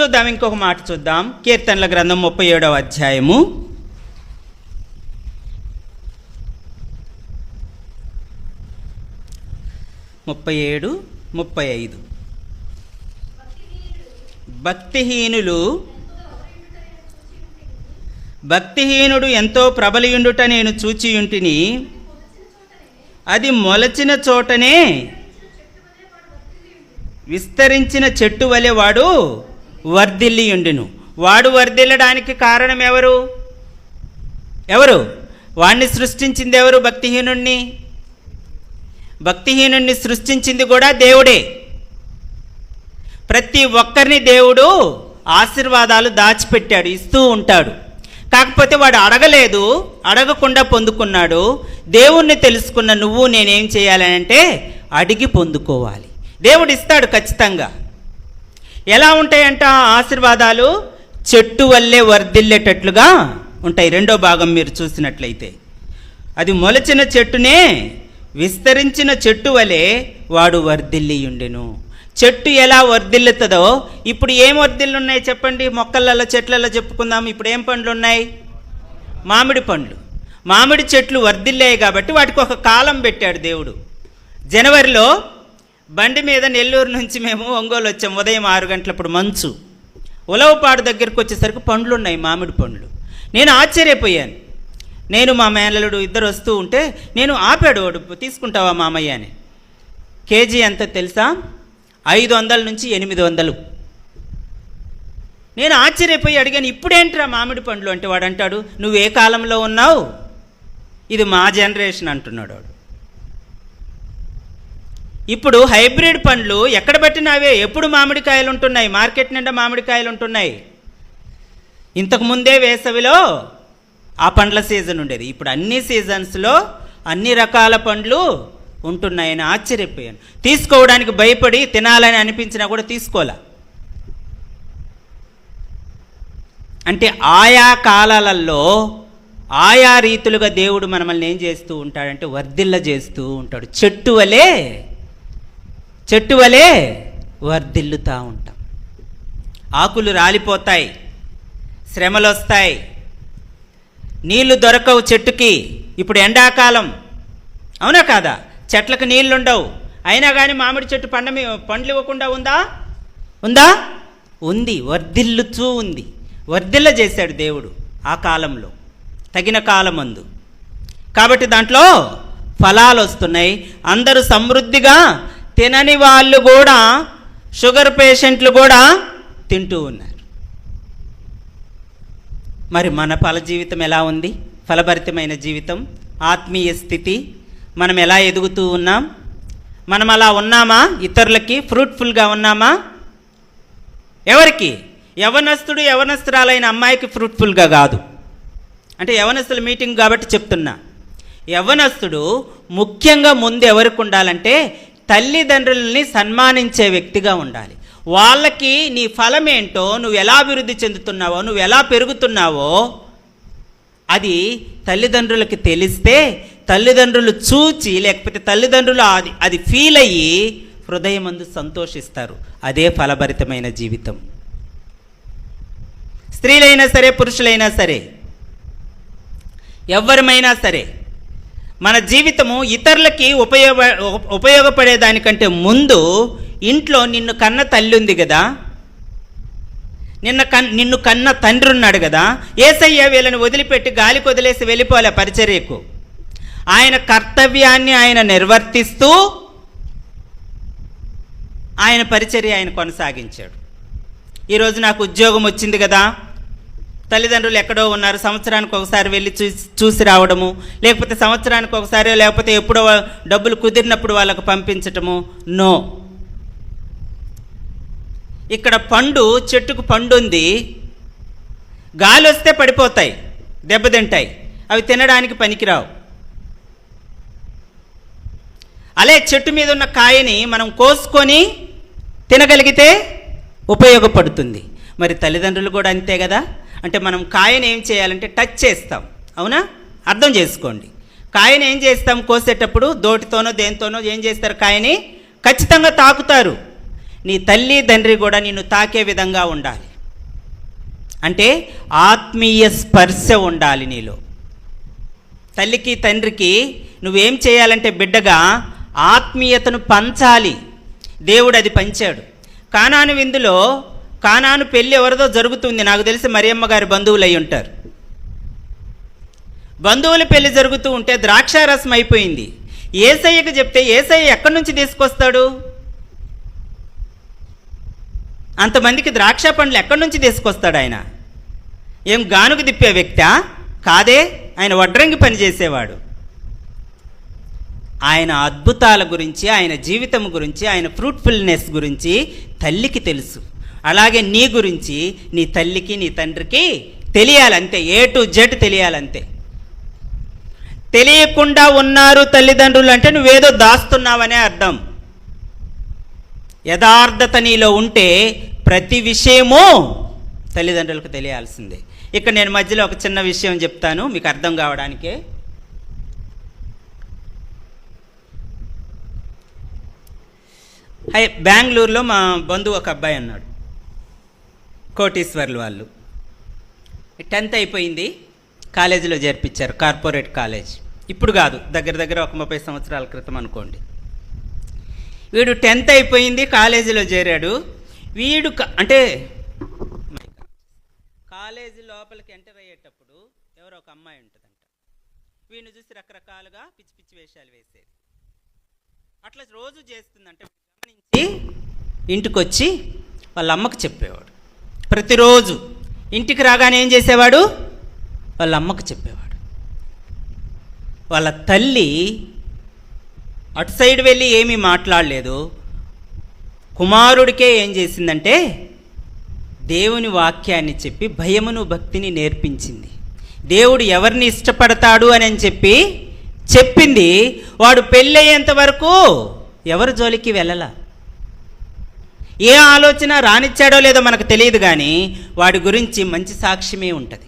చూద్దాం ఇంకొక మాట చూద్దాం. కీర్తనల గ్రంథం ముప్పై ఏడవ అధ్యాయము. ముప్పై ఏడు ముప్పై ఐదు. భక్తిహీనులు భక్తిహీనుడు ఎంతో ప్రబలియుండుట నేను చూచియుంటిని. అది మొలచిన చోటనే విస్తరించిన చెట్టు వలెవాడు వర్ధిల్లియుండును. వాడు వర్ధిల్లడానికి కారణం ఎవరు? ఎవరు వాణ్ణి సృష్టించింది ఎవరు భక్తిహీనుణ్ణి? భక్తిహీనుణ్ణి సృష్టించింది కూడా దేవుడే. ప్రతి ఒక్కరిని దేవుడు ఆశీర్వాదాలు దాచిపెట్టాడు ఇస్తూ ఉంటాడు. కాకపోతే వాడు అడగలేదు అడగకుండా పొందుకున్నాడు. దేవుణ్ణి తెలుసుకున్న నువ్వు నేనేం చేయాలని అంటే అడిగి పొందుకోవాలి. దేవుడు ఇస్తాడు ఖచ్చితంగా. ఎలా ఉంటాయంట ఆశీర్వాదాలు? చెట్టు వల్లే వర్ధిల్లేటట్లుగా ఉంటాయి. రెండో భాగం మీరు చూసినట్లయితే. అది మొలచిన చెట్టునే విస్తరించిన చెట్టు వలె వాడు వర్ధిల్లియుండెను. చెట్టు ఎలా వర్ధిల్లుతుందో ఇప్పుడు ఏం వర్ధిల్లు ఉన్నాయి చెప్పండి? మొక్కలలో చెట్లలో చెప్పుకుందాం. ఇప్పుడు ఏం పండ్లు ఉన్నాయి మామిడి పండ్లు. మామిడి చెట్లు వర్ధిల్లాయి కాబట్టి వాటికి ఒక కాలం పెట్టాడు దేవుడు. జనవరిలో బండి మీద నెల్లూరు నుంచి మేము ఒంగోలు వచ్చాం ఉదయం ఆరు గంటలప్పుడు మంచు. ఉలవపాడు దగ్గరికి వచ్చేసరికి పండ్లు ఉన్నాయి మామిడి పండ్లు. నేను ఆశ్చర్యపోయాను. నేను మా మేనలుడు ఇద్దరు వస్తూ ఉంటే నేను ఆపాడు వాడు తీసుకుంటావా మామయ్య అని. కేజీ ఎంత తెలుసా? ఐదు వందల నుంచి ఎనిమిది వందలు. నేను ఆశ్చర్యపోయి అడిగాను ఇప్పుడేంట్రా మామిడి పండ్లు? అంటే వాడు అంటాడు నువ్వు ఏ కాలంలో ఉన్నావు? ఇది మా జనరేషన్ అంటున్నాడు వాడు. ఇప్పుడు హైబ్రిడ్ పండ్లు ఎక్కడ పట్టినావే? ఎప్పుడు మామిడికాయలు ఉంటున్నాయి? మార్కెట్ నిండా మామిడికాయలు ఉంటున్నాయి. ఇంతకుముందే వేసవిలో ఆ పండ్ల సీజన్ ఉండేది. ఇప్పుడు అన్ని సీజన్స్లో అన్ని రకాల పండ్లు ఉంటున్నాయని ఆశ్చర్యపోయాను. తీసుకోవడానికి భయపడి తినాలని అనిపించినా కూడా తీసుకోలే. అంటే ఆయా కాలాలలో ఆయా రీతులుగా దేవుడు మనల్ని ఏం చేస్తూ ఉంటాడంటే వర్ధిల్ల చేస్తూ ఉంటాడు. చెట్టు వలే చెట్టు వలె వర్ధిల్లుతూ ఉంటాం. ఆకులు రాలిపోతాయి శ్రమలు వస్తాయి నీళ్ళు దొరకవు చెట్టుకి. ఇప్పుడు ఎండాకాలం. అవునా కాదా? చెట్లకు నీళ్ళుండవు. అయినా కానీ మామిడి చెట్టు పండ పండ్లు ఇవ్వకుండా ఉందా? ఉందా? ఉంది. వర్ధిల్లుతూ ఉంది. వర్ధిల్ల చేశాడు దేవుడు ఆ కాలంలో. తగిన కాలమందు. కాబట్టి దాంట్లో ఫలాలు వస్తున్నాయి అందరూ సమృద్ధిగా తినని వాళ్ళు కూడా షుగర్ పేషెంట్లు కూడా తింటూ ఉన్నారు. మరి మన ఫల జీవితం ఎలా ఉంది? ఫలభరితమైన జీవితం ఆత్మీయ స్థితి మనం ఎలా ఎదుగుతూ ఉన్నాం? మనం అలా ఉన్నామా? ఇతరులకి ఫ్రూట్ఫుల్గా ఉన్నామా? ఎవరికి? యవనస్తుడు యవనస్తురాలైన అమ్మాయికి ఫ్రూట్ఫుల్గా కాదు. అంటే యవనస్తుల మీటింగ్ కాబట్టి చెప్తున్నా. యవనస్తుడు ముఖ్యంగా ముందు ఎవరికి ఉండాలంటే తల్లిదండ్రులని సన్మానించే వ్యక్తిగా ఉండాలి. వాళ్ళకి నీ ఫలం ఏంటో నువ్వు ఎలా అభివృద్ధి చెందుతున్నావో నువ్వు ఎలా పెరుగుతున్నావో అది తల్లిదండ్రులకి తెలిస్తే తల్లిదండ్రులు చూచి లేకపోతే తల్లిదండ్రులు అది అది ఫీల్ అయ్యి హృదయమందు సంతోషిస్తారు. అదే ఫలభరితమైన జీవితం. స్త్రీలైనా సరే పురుషులైనా సరే ఎవరమైనా సరే మన జీవితము ఇతరులకి ఉపయోగ ఉపయోగపడే దానికంటే ముందు ఇంట్లో నిన్ను కన్న తల్లి ఉంది కదా. నిన్న కన్ నిన్ను కన్న తండ్రి ఉన్నాడు కదా. ఏసయ్య వీళ్ళని వదిలిపెట్టి గాలికి వదిలేసి వెళ్ళిపోలే పరిచర్యకు. ఆయన కర్తవ్యాన్ని ఆయన నిర్వర్తిస్తూ ఆయన పరిచర్య ఆయన కొనసాగించాడు. ఈరోజు నాకు ఉద్యోగం వచ్చింది కదా. తల్లిదండ్రులు ఎక్కడో ఉన్నారు సంవత్సరానికి ఒకసారి వెళ్ళి చూసి చూసి రావడము లేకపోతే సంవత్సరానికి ఒకసారి లేకపోతే ఎప్పుడో డబ్బులు కుదిరినప్పుడు వాళ్ళకు పంపించటము నో. ఇక్కడ పండు చెట్టుకు పండు ఉంది. గాలి వస్తే పడిపోతాయి దెబ్బతింటాయి అవి తినడానికి పనికిరావు. అలే చెట్టు మీద ఉన్న కాయని మనం కోసుకొని తినగలిగితే ఉపయోగపడుతుంది. మరి తల్లిదండ్రులు కూడా అంతే కదా? అంటే మనం కాయని ఏం చేయాలంటే టచ్ చేస్తాం. అవునా? అర్థం చేసుకోండి. కాయని ఏం చేస్తాం? కోసేటప్పుడు దోటితోనో దేనితోనో ఏం చేస్తారు కాయని? ఖచ్చితంగా తాకుతారు. నీ తల్లి తండ్రి కూడా నిన్ను తాకే విధంగా ఉండాలి. అంటే ఆత్మీయ స్పర్శ ఉండాలి నీలో. తల్లికి తండ్రికి నువ్వేం చేయాలంటే బిడ్డగా ఆత్మీయతను పంచాలి. దేవుడు అది పంచాడు. కానాను విందులో కానాను పెళ్ళి ఎవరిదో జరుగుతుంది. నాకు తెలిసి మరియమ్మ గారి బంధువులు అయి ఉంటారు. బంధువుల పెళ్ళి జరుగుతూ ఉంటే ద్రాక్షారసం అయిపోయింది. ఏసయ్యకు చెప్తే ఏసయ్య ఎక్కడి నుంచి తీసుకొస్తాడు? అంతమందికి ద్రాక్ష పండ్లు ఎక్కడి నుంచి తీసుకొస్తాడు ఆయన? ఏం గానుకు తిప్పే వ్యక్తా? కాదే? ఆయన వడ్రంగి పనిచేసేవాడు ఆయన అద్భుతాల గురించి ఆయన జీవితం గురించి ఆయన ఫ్రూట్ఫుల్నెస్ గురించి తల్లికి తెలుసు. అలాగే నీ గురించి నీ తల్లికి నీ తండ్రికి తెలియాలంతే ఏ టు జెడ్ తెలియాలంతే. తెలియకుండా ఉన్నారు తల్లిదండ్రులు అంటే నువ్వేదో దాస్తున్నావనే అర్థం. యథార్థత నీలో ఉంటే ప్రతి విషయము తల్లిదండ్రులకు తెలియాల్సిందే. ఇక్కడ నేను మధ్యలో ఒక చిన్న విషయం చెప్తాను మీకు అర్థం కావడానికే. హై బెంగళూరులో మా బంధువు ఒక అబ్బాయి అన్నాడు కోటీశ్వర్లు వాళ్ళు. టెన్త్ అయిపోయింది. కాలేజీలో చేర్పించారు. Corporate college. ఇప్పుడు కాదు దగ్గర దగ్గర ఒక ముప్పై సంవత్సరాల క్రితం అనుకోండి. వీడు టెన్త్ అయిపోయింది కాలేజీలో చేరాడు. వీడు అంటే కాలేజీ లోపలికి ఎంటర్ అయ్యేటప్పుడు ఎవరో ఒక అమ్మాయి ఉంటుందంట. వీడిని చూసి రకరకాలుగా పిచ్చి పిచ్చి వేషాలు వేసేది. అట్లా రోజు చేస్తుందంటే గమనించి ఇంటికి వచ్చి వాళ్ళ అమ్మకు చెప్పేవాడు. ప్రతిరోజు ఇంటికి రాగానే ఏం చేసేవాడు? వాళ్ళ అమ్మకు చెప్పేవాడు. వాళ్ళ తల్లి అటు సైడ్ వెళ్ళి ఏమీ మాట్లాడలేదు. కుమారుడికే ఏం చేసిందంటే దేవుని వాక్యాన్ని చెప్పి భయమును భక్తిని నేర్పించింది. దేవుడు ఎవరిని ఇష్టపడతాడు అని అని చెప్పి చెప్పింది. వాడు పెళ్ళయ్యేంత వరకు ఎవరి జోలికి వెళ్ళలా? ఏ ఆలోచన రానిచ్చాడో లేదో మనకు తెలియదు కానీ వాడి గురించి మంచి సాక్ష్యమే ఉంటుంది.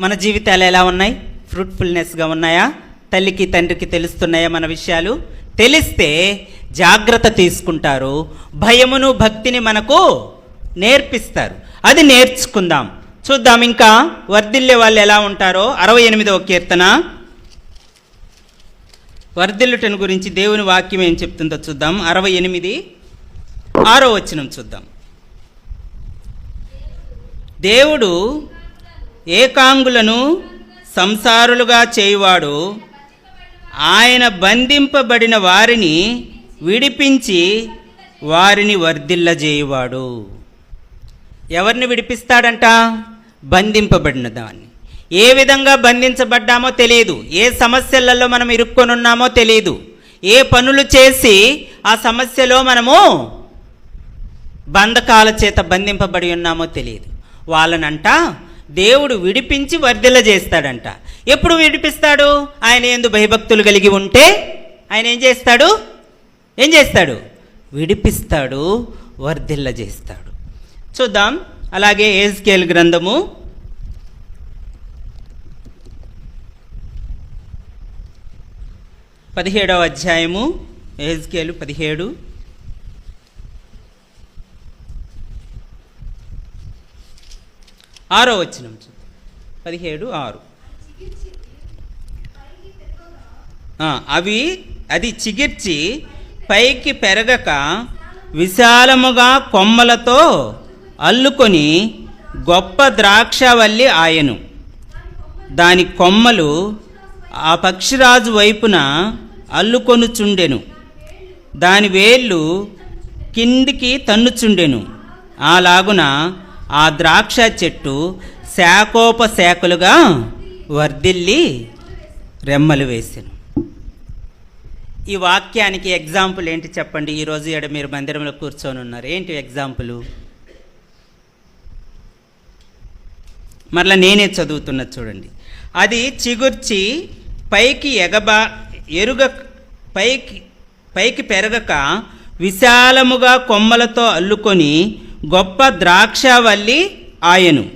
మన జీవితాలు ఎలా ఉన్నాయి? ఫ్రూట్ఫుల్నెస్గా ఉన్నాయా? తల్లికి తండ్రికి తెలుస్తున్నాయా మన విషయాలు? తెలిస్తే జాగ్రత్త తీసుకుంటారు. భయమును భక్తిని మనకు నేర్పిస్తారు. అది నేర్చుకుందాం. చూద్దాం ఇంకా వర్ధిల్లే వాళ్ళు ఎలా ఉంటారో. అరవై ఎనిమిదవ కీర్తన. వర్ధిల్లుటను గురించి దేవుని వాక్యం ఏం చెప్తుందో చూద్దాం. అరవై ఎనిమిది ఆరో వచనం చూద్దాం. దేవుడు ఏకాంగులను సంసారులుగా చేయువాడు. ఆయన బంధింపబడిన వారిని విడిపించి వారిని వర్ధిల్లజేయువాడు. ఎవరిని విడిపిస్తాడంట? బంధింపబడిన దాన్ని. ఏ విధంగా బంధించబడ్డామో తెలియదు. ఏ సమస్యలలో మనం ఇరుక్కొని ఉన్నామో తెలియదు. ఏ పనులు చేసి ఆ సమస్యలో మనము బంధకాల చేత బంధింపబడి ఉన్నామో తెలియదు. వాళ్ళనంట దేవుడు విడిపించి వర్ధిల్ల చేస్తాడంట. ఎప్పుడు విడిపిస్తాడు? ఆయన ఎందు భయభక్తులు కలిగి ఉంటే ఆయన ఏం చేస్తాడు? ఏం చేస్తాడు? విడిపిస్తాడు వర్ధిల్ల చేస్తాడు. చూద్దాం. అలాగే ఏజ్కేల్ గ్రంథము పదిహేడవ అధ్యాయము ఏజ్కేలు పదిహేడు. ఆరో వచ్చిన పదిహేడు ఆరు. అవి అది చిగిర్చి పైకి పెరగక విశాలముగా కొమ్మలతో అల్లుకొని గొప్ప ద్రాక్షవల్లి ఆయను. దాని కొమ్మలు ఆ పక్షిరాజు వైపున అల్లుకొనుచుండెను. దాని వేళ్ళు కిందికి తన్నుచుండెను. అలాగున ఆ ద్రాక్ష చెట్టు శాఖోపశాఖలుగా వర్ధిల్లి రెమ్మలు వేసాను. ఈ వాక్యానికి ఎగ్జాంపుల్ ఏంటి చెప్పండి? ఈరోజు ఈడ మీరు మందిరంలో కూర్చొని ఉన్నారు? ఏంటి ఎగ్జాంపులు? మరలా నేనే చదువుతున్నా చూడండి. అది చిగుర్చి పైకి ఎగబా ఎరుగ పైకి పైకి పెరగక విశాలముగా కొమ్మలతో అల్లుకొని గొప్ప ద్రాక్షవల్లి ఆయను.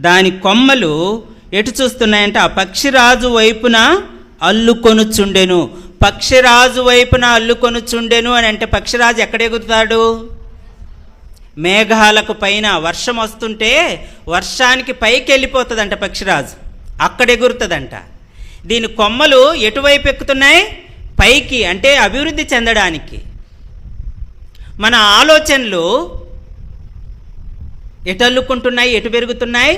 దాని కొమ్మలు ఎటు చూస్తున్నాయంటే ఆ పక్షిరాజు వైపున అల్లుకొనుచుండెను. పక్షిరాజు వైపున అల్లుకొనుచుండెను అని అంటే పక్షిరాజు ఎక్కడ ఎగురుతాడు? మేఘాలకు పైన వర్షం వస్తుంటే వర్షానికి పైకి వెళ్ళిపోతుందంట పక్షిరాజు. అక్కడ ఎగురుతుందంట. దీని కొమ్మలు ఎటువైపు ఎక్కుతున్నాయి? పైకి అంటే అభివృద్ధి చెందడానికి. మన ఆలోచనలు ఎటల్లుకుంటున్నాయి ఎటు పెరుగుతున్నాయి?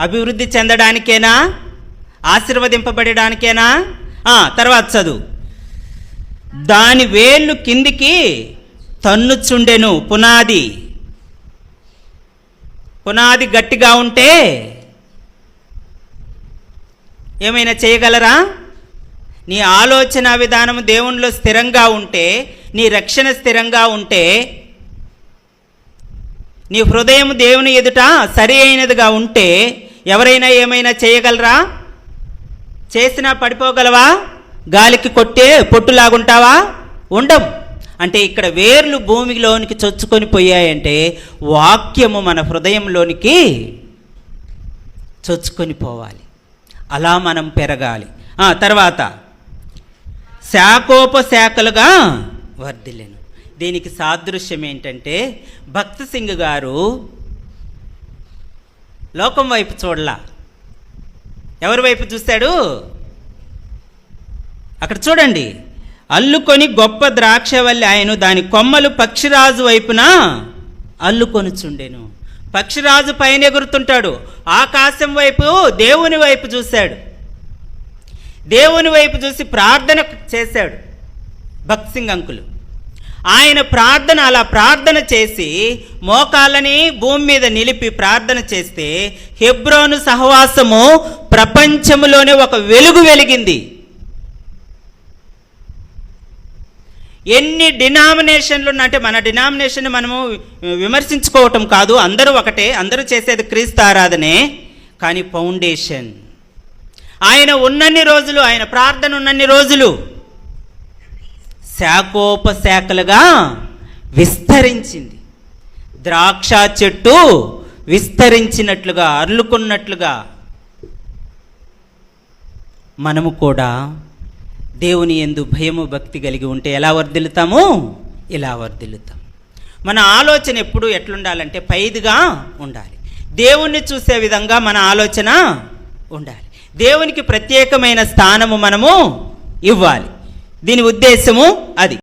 అభివృద్ధి చెందడానికేనా? ఆశీర్వదింపబడడానికేనా? తర్వాత చదువు. దాని వేళ్ళు కిందికి తన్నుచుండెను. పునాది. పునాది గట్టిగా ఉంటే ఏమైనా చేయగలరా? నీ ఆలోచన విధానం దేవునిలో స్థిరంగా ఉంటే నీ రక్షణ స్థిరంగా ఉంటే నీ హృదయం దేవుని ఎదుట సరి అయినదిగా ఉంటే ఎవరైనా ఏమైనా చేయగలరా? చేసినా పడిపోగలవా? గాలికి కొట్టే పొట్టులాగుంటావా? ఉండం అంటే ఇక్కడ వేర్లు భూమిలోనికి చొచ్చుకొని పోయాయంటే వాక్యము మన హృదయంలోనికి చొచ్చుకొని పోవాలి. అలా మనం పెరగాలి. తర్వాత శాఖోపశాఖలుగా వర్ధిల్లెను. దీనికి సాదృశ్యం ఏంటంటే భక్త సింగ్ గారు లోకం వైపు చూడలా. ఎవరి వైపు చూశాడు అక్కడ చూడండి. అల్లుకొని గొప్ప ద్రాక్షవల్లి ఆయన దాని కొమ్మలు పక్షిరాజు వైపున అల్లుకొనుచుండెను. పక్షిరాజు పైన ఎగురుతుంటాడు. ఆకాశం వైపు దేవుని వైపు చూశాడు. దేవుని వైపు చూసి ప్రార్థన చేశాడు భక్త్ సింగ్ అంకులు. ఆయన ప్రార్థన అలా ప్రార్థన చేసి మోకాలని భూమి మీద నిలిపి ప్రార్థన చేస్తే హెబ్రోను సహవాసము ప్రపంచములోనే ఒక వెలుగు వెలిగింది. ఎన్ని డినామినేషన్లు అంటే మన డినామినేషన్ మనము విమర్శించుకోవటం కాదు అందరూ ఒకటే అందరూ చేసేది క్రీస్తు ఆరాధనే కానీ ఫౌండేషన్. ఆయన ఉన్నన్ని రోజులు ఆయన ప్రార్థన ఉన్నన్ని రోజులు శాఖోపశాఖలుగా విస్తరించింది. ద్రాక్ష చెట్టు విస్తరించినట్లుగా అర్లుకున్నట్లుగా మనము కూడా దేవుని ఎందు భయము భక్తి కలిగి ఉంటే ఎలా వర్ధిల్లుతాము? ఇలా వర్ధిల్లుతాం. మన ఆలోచన ఎప్పుడు ఎట్లుండాలంటే పైదిగా ఉండాలి. దేవుణ్ణి చూసే విధంగా మన ఆలోచన ఉండాలి. దేవునికి ప్రత్యేకమైన స్థానము మనము ఇవ్వాలి. దీని ఉద్దేశము అది.